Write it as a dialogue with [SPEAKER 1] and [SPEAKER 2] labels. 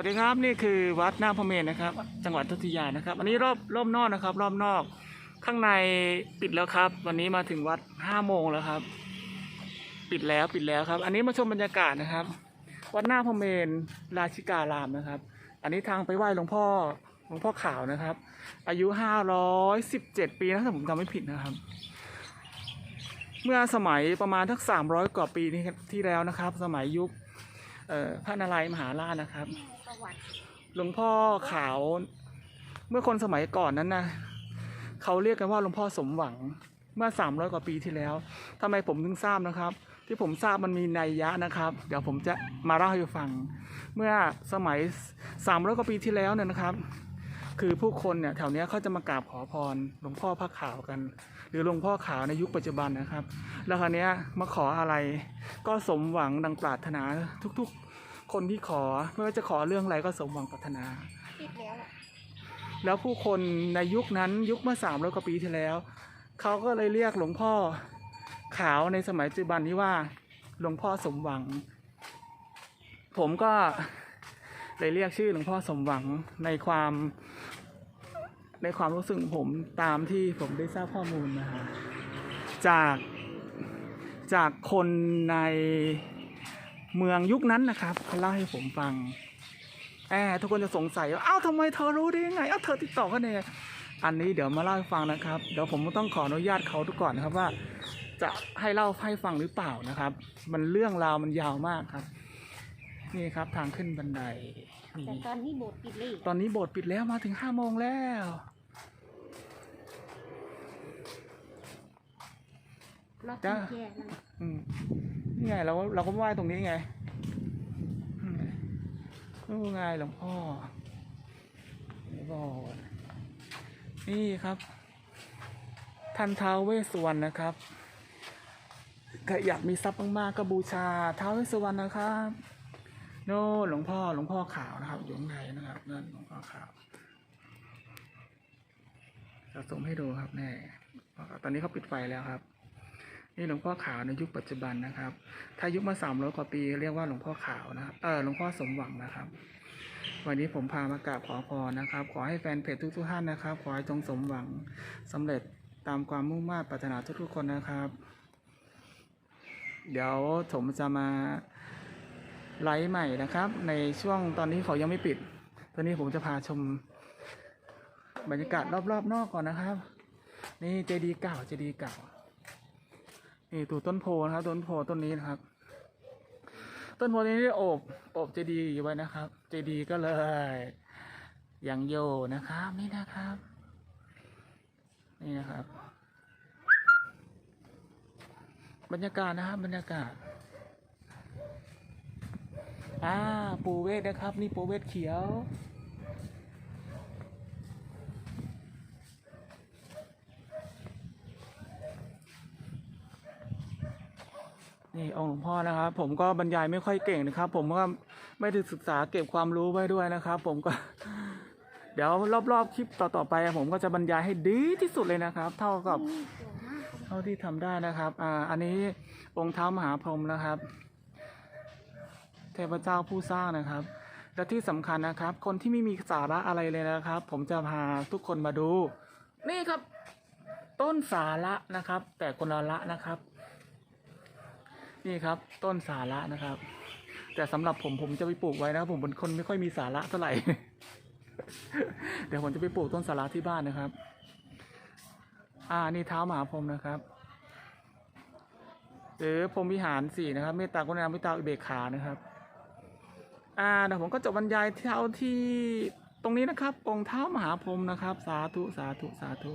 [SPEAKER 1] สวัสดีครับนี่คือวัดหน้าพระเมรนะครับ จังหวัดทุติยานะครับ อันนี้รอบรอบนอกนะครับ รอบนอก ข้างในปิดแล้วครับ วันนี้มาถึงวัดห้าโมงแล้วครับ ปิดแล้วปิดแล้วครับ อันนี้มาชมบรรยากาศนะครับ วัดหน้าพระเมรราชิการามนะครับ อันนี้ทางไปไหว้หลวงพ่อหลวงพ่อขาวนะครับ อายุห้าร้อยสิบเจ็ดปีนะถ้าผมจำไม่ผิดนะครับ เมื่อสมัยประมาณทักสามร้อยกว่าปีที่ที่แล้วนะครับ สมัยยุคพระนารายณ์มหาราชนะครับ
[SPEAKER 2] วัติ
[SPEAKER 1] หลวงพ่อขาว เมื่อคนสมัยก่อนนั้นนะเขาเรียกกันว่าหลวงพ่อสมหวังเมื่อ 300 กว่าปีที่แล้วทำไมผมถึงทราบนะครับ ที่ผมทราบมันมีนัยยะนะครับ เดี๋ยวผมจะมาเล่าให้ฟัง เมื่อสมัย 300 กว่าปีที่แล้วเนี่ยนะครับ คือผู้คนเนี่ยแถวเนี้ยเขาจะมากราบขอพรหลวงพ่อพระขาวกัน หรือหลวงพ่อขาวในยุคปัจจุบันนะครับ แล้วคราวเนี้ยมาขออะไรก็สมหวังดังปรารถนาทุกๆ คนที่ขอไม่ว่าจะขอเรื่องอะไรก็สมหวังปรารถนา
[SPEAKER 2] ปิดแล้วอะ
[SPEAKER 1] แล้วผู้คนในยุคนั้นยุคเมื่อสามร้อยกว่าปีที่แล้ว เขาก็เลยเรียกหลวงพ่อขาวในสมัยปัจจุบันนี้ว่าหลวงพ่อสมหวัง ผมก็เลยเรียกชื่อหลวงพ่อสมหวังในความในความรู้สึกของผมตามที่ผมได้ทราบข้อมูลมาจากจากคนใน เมืองยุคนั้นนะครับเขาเล่าให้ผมฟังแอบทุกคนจะสงสัยว่าเอ้าทำไมเธอรู้ได้ยังไงเอ้าเธอติดต่อกันยังไงอันนี้เดี๋ยวมาเล่าให้ฟังนะครับเดี๋ยวผมต้องขออนุญาตเขาทุกก่อนนะครับว่า จะให้เล่าให้ฟังหรือเปล่านะครับ มันเรื่องราวมันยาวมากครับ นี่ครับทางขึ้นบันไดนี่
[SPEAKER 2] แต่ตอนนี้โบสถ์ปิดเลย
[SPEAKER 1] ตอนนี้โบสถ์ปิดแล้วมาถึงห้าโมงแล้ว
[SPEAKER 2] รอบ
[SPEAKER 1] จ้า
[SPEAKER 2] ที่แย่แล้ว
[SPEAKER 1] อืม นี่ไงเราเราก็ไหว้ตรงนี้ไงอืมนู่นไงหลวงพ่อนี่ก็นี่ครับท่านท้าวเวสสุวรรณนะครับถ้าอยากมีทรัพย์มากๆก็บูชาท้าวเวสสุวรรณนะครับ โน่หลวงพ่อหลวงพ่อขาวนะครับอยู่ข้างในนะครับนั่นหลวงพ่อขาวจะส่งให้ดูครับแน่ตอนนี้เขาปิดไฟแล้วครับ นี่หลวงพ่อขาวในยุคปัจจุบันนะครับ ถ้ายุคมาสามร้อยกว่าปีเรียกว่าหลวงพ่อขาวนะเออหลวงพ่อสมหวังนะครับ วันนี้ผมพามากราบขอพรนะครับ ขอให้แฟนเพจทุกๆท่านนะครับ ขอให้จงสมหวังสำเร็จตามความมุ่งมา่ปรารถนาทุกๆคนนะครับ เดี๋ยวผมจะมาไลฟ์ใหม่นะครับ ในช่วงตอนนี้เขายังไม่ปิด ตอนนี้ผมจะพาชมบรรยากาศรอบๆนอกก่อนนะครับ นี่เจดีย์เก่าเจดีย์เก่า นี่ตูต้นโพนะครับ ต้นโพต้นนี้นะครับ ต้นโพนี้ได้โอบโอบเจดีย์อยู่ไว้นะครับ เจดีก็เลยยังโยนะครับ นี่นะครับ นี่นะครับ บรรยากาศนะครับ บรรยากาศอ่าปูเวทนะครับ นี่ปูเวทเขียว นี่องค์หลวงพ่อนะครับ ผมก็บรรยายไม่ค่อยเก่งนะครับ ผมก็ไม่ได้ศึกษาเก็บความรู้ไว้ด้วยนะครับ ผมก็ เดี๋ยวรอบๆคลิปต่อๆไป ผมก็จะบรรยายให้ดีที่สุดเลยนะครับ เท่ากับเท่าที่ทำได้นะครับ อ่า อันนี้องค์เท้ามหาพรหมนะครับ เทพเจ้าผู้สร้างนะครับ และที่สำคัญนะครับ คนที่ไม่มีสาระอะไรเลยนะครับ ผมจะพาทุกคนมาดู นี่ครับ ต้นสาระนะครับ แต่คนละละนะครับ นี่ครับ ต้นสาระนะครับ แต่สำหรับผมผมจะไปปลูกไว้นะครับผมเป็นคนไม่ค่อยมีสาระเท่าไหร่ เดี๋ยวผมจะไปปลูกต้นสาระที่บ้านนะครับ อ่านี่เท้ามหาพรหมนะครับหรือพรหมวิหารสี่นะครับเมตตากรุณาเมตตาอุเบกขานะครับ อ่าเดี๋ยวผมก็จบบรรยายเท่าที่ตรงนี้นะครับ องค์เท้ามหาพรหมนะครับ สาธุสาธุสาธุ